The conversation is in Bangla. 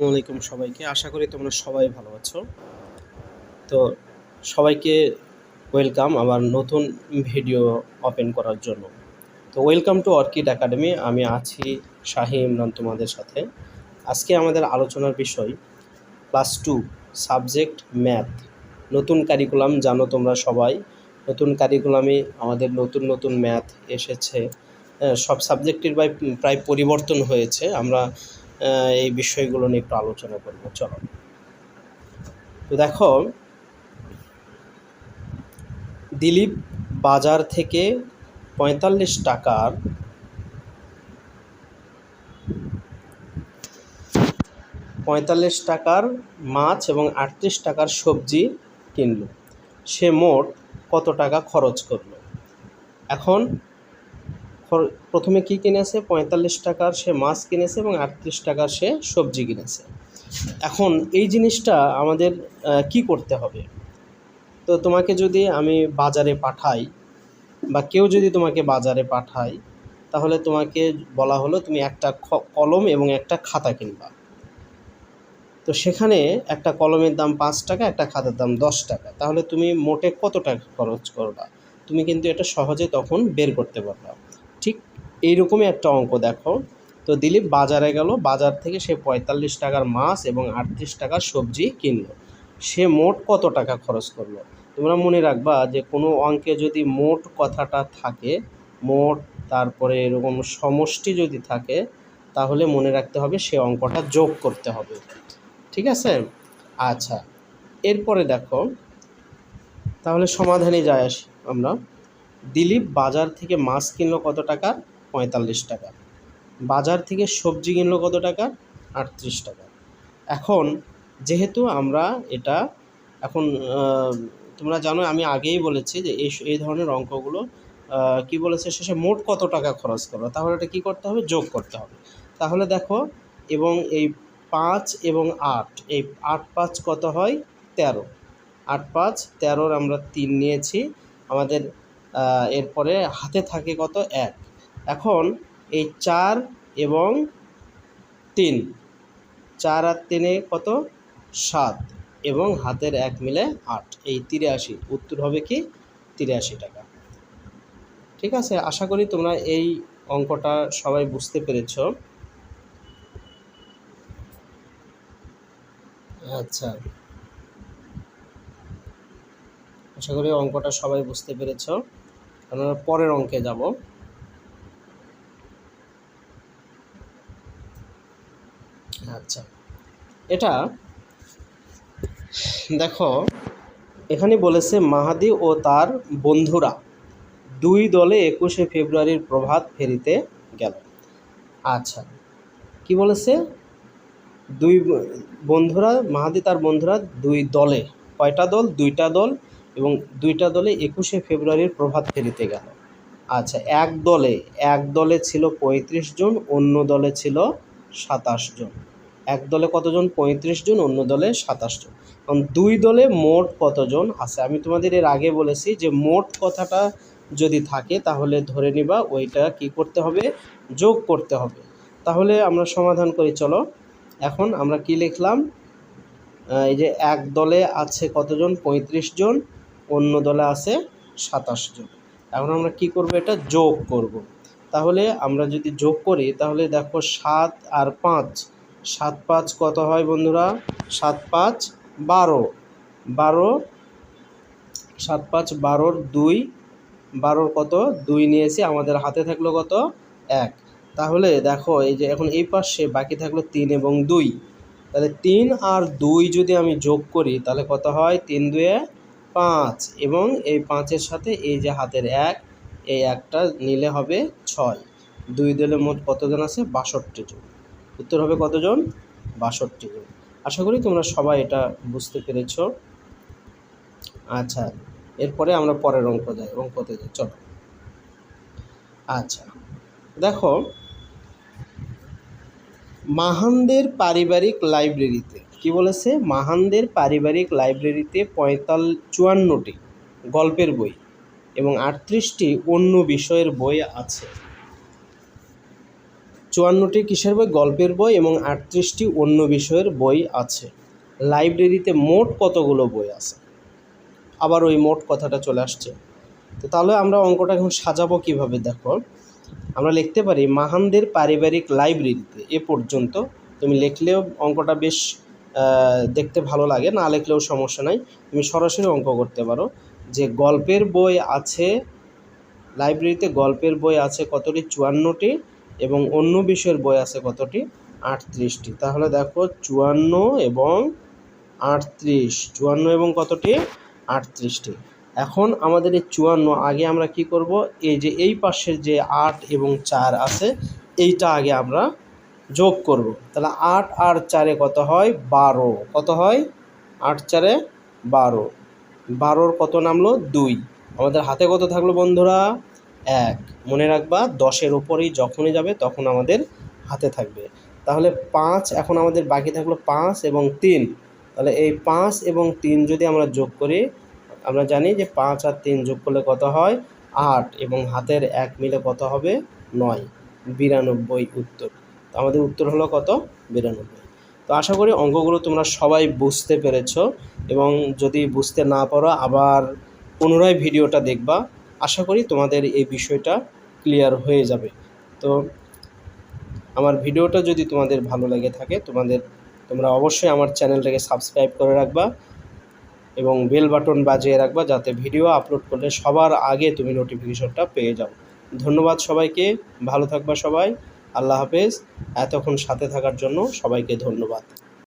আলাইকুম সবাইকে। আশা করি তোমরা সবাই ভালো আছো। তো সবাইকে ওয়েলকাম আমার নতুন ভিডিও ওপেন করার জন্য। তো ওয়েলকাম টু অর্কিড একাডেমি। আমি আছি শাহি ইমরান তোমাদের সাথে। আজকে আমাদের আলোচনার বিষয়, ক্লাস টু, সাবজেক্ট ম্যাথ। নতুন কারিকুলাম, জানো তোমরা সবাই। নতুন কারিকুলামে আমাদের নতুন নতুন ম্যাথ এসেছে। সব সাবজেক্টের প্রায় পরিবর্তন হয়েছে। আমরা এই বিষয়গুলো নিয়ে একটু আলোচনা করব, চলো। তো দেখো, দিলীপ বাজার থেকে পঁয়তাল্লিশ টাকার পঁয়তাল্লিশ টাকার মাছ এবং আটত্রিশ টাকার সবজি কিনলো। সে মোট কত টাকা খরচ করল? এখন প্রথমে কি কিনেছে? পঁয়তাল্লিশ টাকার সে মাছ কিনেছে এবং আটত্রিশ টাকার সে সবজি কিনেছে। এখন এই জিনিসটা আমাদের কি করতে হবে? তো তোমাকে যদি আমি বাজারে পাঠাই বা কেউ যদি তোমাকে বাজারে পাঠায়, তাহলে তোমাকে বলা হলো তুমি একটা কলম এবং একটা খাতা কিনবা। তো সেখানে একটা কলমের দাম পাঁচ টাকা, একটা খাতার দাম দশ টাকা। তাহলে তুমি মোটে কত টাকা খরচ করবা? তুমি কিন্তু এটা সহজে তখন বের করতে পারবা। এইরকমই একটা অঙ্ক দেখো। তো দিলীপ বাজারে গেল, বাজার থেকে সে পঁয়তাল্লিশ টাকার মাছ এবং আটত্রিশ টাকার সবজি কিনলো। সে মোট কত টাকা খরচ করল? তোমরা মনে রাখবা যে কোনো অঙ্কে যদি মোট কথাটা থাকে, মোট তারপরে এরকম সমষ্টি যদি থাকে, তাহলে মনে রাখতে হবে সে অঙ্কটা যোগ করতে হবে। ঠিক আছে? আচ্ছা এরপরে দেখো, তাহলে সমাধানে যায় আসি আমরা। দিলীপ বাজার থেকে মাছ কিনলো কত টাকা পঁয়তাল্লিশ টাকা। বাজার থেকে সবজি কিনলো কত টাকা? আটত্রিশ টাকা। এখন যেহেতু আমরা এটা এখন তোমরা জানো আমি আগেই বলেছি যে এই এই ধরনের অঙ্কগুলো কি বলেছে শেষে? মোট কত টাকা খরচ করল তাহলে এটা কী করতে হবে? যোগ করতে হবে। তাহলে দেখো, এবং এই পাঁচ এবং আট, এই আট পাঁচ কত হয়? তেরো। আট পাঁচ, তেরোর আমরা তিন নিয়েছি। আমাদের এরপরে হাতে থাকে কত? এক। এখন এই চার এবং তিন। চার আর তিনে কত? সাত। এবং হাতের এক মিলে আট। এই তিরাশি। উত্তর হবে কি? তিরাশি টাকা। ঠিক আছে, আশা করি তোমরা এই অঙ্কটা সবাই বুঝতে পেরেছ। আচ্ছা। আশা করি অঙ্কটা সবাই বুঝতে পেরেছ। আমরা পরের অঙ্কে যাব। আচ্ছা। এটা, দেখো, এখানে বলেছে মাহাদি ও তার বন্ধুরা দুই দলে একুশে ফেব্রুয়ারির প্রভাত ফেরিতে গেল। আচ্ছা কি বলেছে? দুই বন্ধুরা, মাহাদি তার বন্ধুরা দুই দলে, কয়টা দল? দুইটা দল এবং দুইটা দলে একুশে ফেব্রুয়ারির প্রভাত ফেরিতে গেল। আচ্ছা এক দলে এক দলে ছিল পঁয়ত্রিশ জন, অন্য দলে ছিল সাতাশ জন। এক দলে কতজন? পঁয়ত্রিশ জন, অন্য দলে সাতাশ জন। কারণ দুই দলে মোট কতজন আছে? আমি তোমাদের এর আগে বলেছি যে মোট কথাটা যদি থাকে, তাহলে ধরে নিবা ওইটা কি করতে হবে? যোগ করতে হবে। তাহলে আমরা সমাধান করি, চলো। এখন আমরা কি লিখলাম? এই যে এক দলে আছে কতজন? পঁয়ত্রিশ জন, অন্য দলে আছে সাতাশ জন। এখন আমরা কি করব এটা? যোগ করব। তাহলে আমরা যদি যোগ করি, তাহলে দেখো সাত আর পাঁচ সাত পাঁচ কত হয় বন্ধুরা? সাত পাঁচ বারো। বারো, সাত পাঁচ বারোর দুই। বারোর কত? দুই নিয়েছি, আমাদের হাতে থাকল কত? এক। তাহলে দেখো, এই যে এখন এই পাশে বাকি থাকল তিন এবং দুই। তাহলে তিন আর দুই যদি আমি যোগ করি, তাহলে কত হয়? তিন দুয়ে পাঁচ। এবং এই পাঁচের সাথে এই যে হাতের এক, এই একটা নিলে হবে ছয়। দুই দিলে মোট কতজন আছে? বাষট্টি জন। উত্তর হবে কতজন? বাষট্টি জন। আশা করি তোমরা সবাই এটা বুঝতে পেরেছ। আচ্ছা এরপরে আমরা পরের অঙ্ক যাই অঙ্কতে যাই, চলো। আচ্ছা দেখো, মাহানদের পারিবারিক লাইব্রেরিতে, কি বলেছে? মাহানদের পারিবারিক লাইব্রেরিতে পঁয়তাল, চুয়ান্নটি গল্পের বই এবং আটত্রিশটি অন্য বিষয়ের বই আছে। চুয়ান্নটি কিসের বই? গল্পের বই এবং আটত্রিশটি অন্য বিষয়ের বই আছে। লাইব্রেরিতে মোট কতগুলো বই আছে? আবার ওই মোট কথাটা চলে আসছে। তো তাহলে আমরা অঙ্কটা এখন সাজাবো কীভাবে দেখো। আমরা লিখতে পারি, মাহানদের পারিবারিক লাইব্রেরিতে এ পর্যন্ত। তুমি লিখলেও অঙ্কটা বেশ দেখতে ভালো লাগে, না লিখলেও সমস্যা নাই। তুমি সরাসরি অঙ্ক করতে পারো। যে গল্পের বই আছে, লাইব্রেরিতে গল্পের বই আছে কতটি? চুয়ান্নটি। এবং অন্য বিষয়ের বই আছে কতটি? আটত্রিশটি। তাহলে দেখো চুয়ান্ন এবং আটত্রিশ। চুয়ান্ন এবং কতটি? আটত্রিশটি। এখন আমাদের এই চুয়ান্ন, আগে আমরা কি করব? এই যে এই পাশের যে আট এবং চার আছে, এইটা আগে আমরা যোগ করব। তাহলে আট আর চারে কত হয়? বারো। কত হয়? আট চারে বারো। বারোর কত নামলো? দুই। আমাদের হাতে কত থাকল বন্ধুরা? এক। মনে রাখবা, দশের ওপরেই যখনই যাবে তখন আমাদের হাতে থাকবে। তাহলে পাঁচ এখন আমাদের বাকি থাকল পাঁচ এবং তিন। তাহলে এই পাঁচ এবং তিন যদি আমরা যোগ করি, আমরা জানি যে পাঁচ আর তিন যোগ করলে কত হয়? আট। এবং হাতের এক মিলে কত হবে? নয়। বিরানব্বই উত্তর। তো আমাদের উত্তর হলো কত? বিরানব্বই। তো আশা করি অঙ্কগুলো তোমরা সবাই বুঝতে পেরেছ এবং যদি বুঝতে না পারো, আবার পুনরায় ভিডিওটা দেখবা। আশা করি তোমাদের এই বিষয়টা ক্লিয়ার হয়ে যাবে। তো আমার ভিডিওটা যদি তোমাদের ভালো লেগে থাকে, তোমাদের, তোমরা অবশ্যই আমার চ্যানেলটাকে সাবস্ক্রাইব করে রাখবা এবং বেল বাটন বাজিয়ে রাখবা যাতে ভিডিও আপলোড করলে সবার আগে তুমি নোটিফিকেশনটা পেয়ে যাও। ধন্যবাদ সবাইকে, ভালো থাকবা সবাই, আল্লাহ হাফেজ, এতক্ষণ সাথে থাকার জন্য সবাইকে ধন্যবাদ।